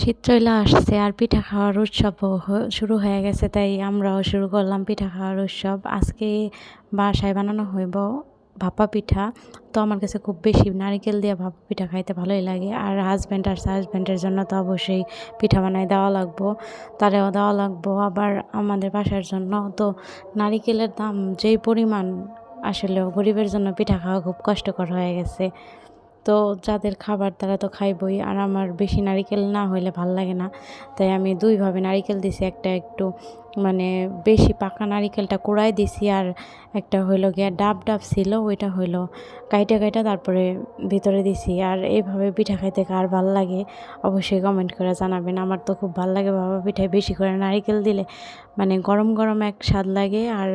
শীত চলে আসছে আর পিঠা খাওয়ার উৎসব শুরু হয়ে গেছে, তাই আমরাও শুরু করলাম পিঠা খাওয়ার উৎসব। আজকে বাসায় বানানো হইব ভাপা পিঠা। তো আমার কাছে খুব বেশি নারিকেল দিয়ে ভাপা পিঠা খাইতে ভালোই লাগে। আর হাজব্যান্ড আর হাজব্যান্ডের জন্য তো অবশ্যই পিঠা বানায় দেওয়া লাগবো। তারেও দেওয়া লাগবো। আবার আমাদের বাসার জন্য তো নারিকেলের দাম যেই পরিমাণ, আসলেও গরিবের জন্য পিঠা খাওয়া খুব কষ্টকর হয়ে গেছে। তো যাদের খাবার তারা তো খাইবই, আর আমার বেশি নারিকেল না হইলে ভালো লাগে না। তাই আমি দুইভাবে নারিকেল দিছি, একটা একটু মানে বেশি পাকা নারিকেলটা কুড়াই দিছি, আর একটা হইল গিয়া ডাব ডাব ছিল, ওইটা হইল কাইটা কাইটা তারপরে ভিতরে দিছি। আর এইভাবে পিঠা খাইতে কার ভালো লাগে অবশ্যই কমেন্ট করে জানাবেন। আমার তো খুব ভালো লাগে বাবা পিঠায় বেশি করে নারিকেল দিলে মানে গরম গরম এক স্বাদ লাগে, আর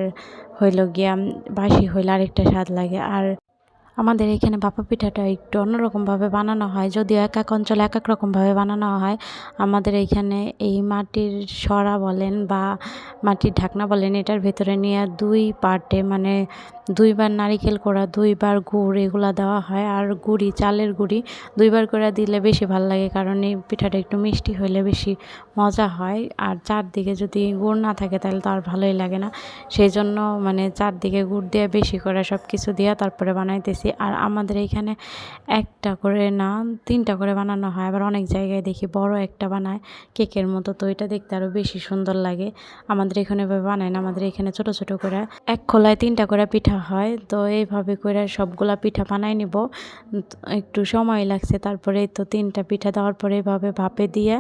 হইল গিয়া বাসি হইলে আরেকটা স্বাদ লাগে। আর আমাদের এখানে ভাপা পিঠাটা একটু অন্যরকমভাবে বানানো হয়, যদিও এক এক অঞ্চলে এক এক রকমভাবে বানানো হয়। আমাদের এইখানে এই মাটির সরা বলেন বা মাটির ঢাকনা বলেন, এটার ভেতরে নিয়ে দুই পার্টে মানে দুইবার নারিকেল করা দুইবার গুড় এগুলা দেওয়া হয়। আর গুড়ি, চালের গুড়ি দুইবার করে দিলে বেশি ভালো লাগে কারণ এই পিঠাটা একটু মিষ্টি হলে বেশি মজা হয়। আর চারদিকে যদি গুড় না থাকে তাহলে তো আর ভালোই লাগে না। সেই জন্য মানে চারদিকে গুড় দিয়ে বেশি করে সব কিছু দিয়ে তারপরে বানাইতেছি। আর আমাদের এইখানে একটা করে না, তিনটা করে বানানো হয়। আবার অনেক জায়গায় দেখি বড় একটা বানায়। কেকের মতো তো এটা দেখতে আরও বেশি সুন্দর লাগে। আমাদের এখানে এভাবে বানায় না। আমাদের এখানে ছোট ছোট করে এক খোলায় তিনটা করে পিঠা হয়। তো এইভাবে করে সবগুলা পিঠা বানাই নিব। একটু সময় লাগছে, তারপরে তো তিনটা পিঠা দেওয়ার পরে এইভাবে ভাপে দিয়ে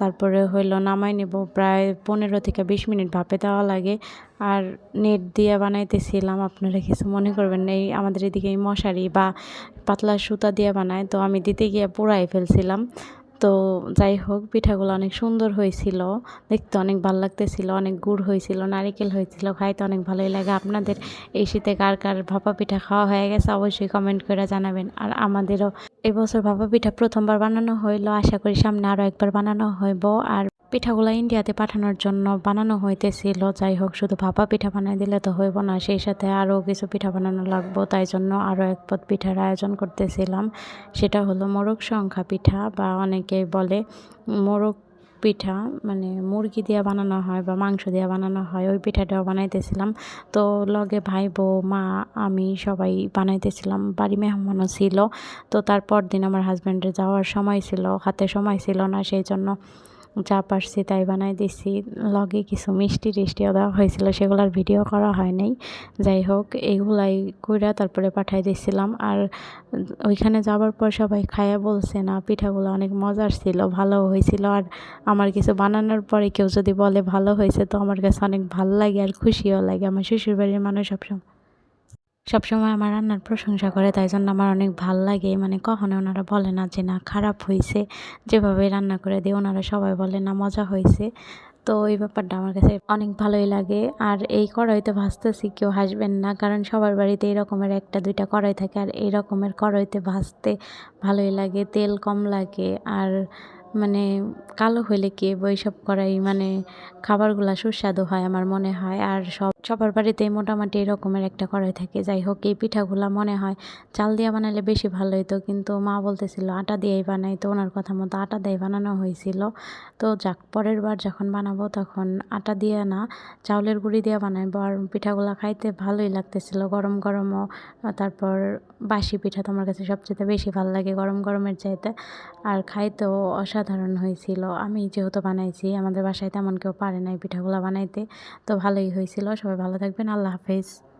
তারপরে হইল নামাই নিব। প্রায় পনেরো থেকে বিশ মিনিট ভাপে দেওয়া লাগে। আর নেট দিয়ে বানাইতেছিলাম, আপনারা কিছু মনে করবেন এই আমাদের এদিকে এই মশারি বা পাতলা সুতা দিয়ে বানায়, তো আমি দিতে গিয়ে পোড়াই ফেলছিলাম। তো যাই হোক, পিঠাগুলো অনেক সুন্দর হয়েছিল। দেখতে অনেক ভালো লাগতেছিল, অনেক গুড় হয়েছিল, নারিকেল হয়েছিল, খাইতে অনেক ভালোই লাগে। আপনাদের এই শীতে কার কার ভাপা পিঠা খাওয়া হয়ে গেছে অবশ্যই কমেন্ট করে জানাবেন। আর আমাদেরও এবছর ভাপা পিঠা প্রথমবার বানানো হইল, আশা করি সামনে আরও একবার বানানো হইব। আর পিঠাগুলো ইন্ডিয়াতে পাঠানোর জন্য বানানো হইতেছিল। যাই হোক, শুধু ভাপা পিঠা বানাই দিলে তো হইব না। সেই সাথে আরও কিছু পিঠা বানানো লাগবো, তাই জন্য আরও এক পদ পিঠার আয়োজন করতেছিলাম। সেটা হলো মোরগ সংখ্যা পিঠা বা অনেকেই বলে মোরগ পিঠা মানে মুরগি দিয়ে বানানো হয় বা মাংস দিয়ে বানানো হয়, ওই পিঠাটাও বানাইতেছিলাম। তো লগে ভাই বউ মা, আমি সবাই বানাইতেছিলাম, বাড়ি মেহমানও ছিল। তো তারপর দিন আমার হাজব্যান্ডের যাওয়ার সময় ছিল, হাতে সময় ছিল না, সেই জন্য যা পারছি তাই বানাই দিছি। লগে কিছু মিষ্টি টিষ্টিও দেওয়া হয়েছিল, সেগুলোর ভিডিও করা হয় নাই। যাই হোক, এইগুলাই কইরা তারপরে পাঠাই দিয়েছিলাম আর ওইখানে যাওয়ার পর সবাই খায়া বলছে, না, পিঠাগুলো অনেক মজার ছিল ভালো হয়েছিল। আর আমার কিছু বানানোর পরে কেউ যদি বলে ভালো হয়েছে, তো আমার কাছে অনেক ভালো লাগে আর খুশিও লাগে। আমার শ্বশুরবাড়ির মানুষ সবসময় সবসময় আমার রান্নার প্রশংসা করে, তাই জন্য আমার অনেক ভালো লাগে। মানে কখনো ওনারা বলে না যে, না, খারাপ হয়েছে যেভাবে রান্না করে দিয়ে, ওনারা সবাই বলে, না, মজা হয়েছে তো এই ব্যাপারটা আমার কাছে অনেক ভালোই লাগে। আর এই কড়াইতে ভাজতেছি, কেউ হাসবেন না, কারণ সবার বাড়িতে এই রকমের একটা, দুইটা কড়াই থাকে, আর এই রকমের কড়াইতে ভাজতে ভালোই লাগে, তেল কম লাগে। আর মানে কালো হইলে কি ওইসব করাই মানে খাবারগুলা সুস্বাদু হয় আমার মনে হয়। আর সব সবার বাড়িতেই মোটামুটি এরকমের একটা কড়াই থাকে। যাই হোক এই পিঠাগুলা মনে হয় চাল দিয়ে বানালে বেশি ভালো হতো কিন্তু মা বলতেছিল, আটা দিয়েই বানাই। তো ওনার কথা মতো আটা দিয়ে বানানো হয়েছিল তো যাক, পরের বার যখন বানাবো তখন আটা দিয়ে না, চাউলের গুঁড়ি দিয়ে বানাইবো। আর পিঠাগুলা খাইতে ভালোই লাগতেছিল। গরম গরমও। তারপর বাসি পিঠা তোমার কাছে সবচেয়ে বেশি ভালো লাগে গরম গরমের চাইতে। আর খাইতেও অসাধারণ হয়েছিল। আমি যেহেতু বানাইছি, আমাদের বাসায় তেমন কেউ পারে নাই পিঠাগুলো বানাইতে। তো ভালোই হয়েছিল। সবাই ভালো থাকবেন। আল্লাহ হাফেজ।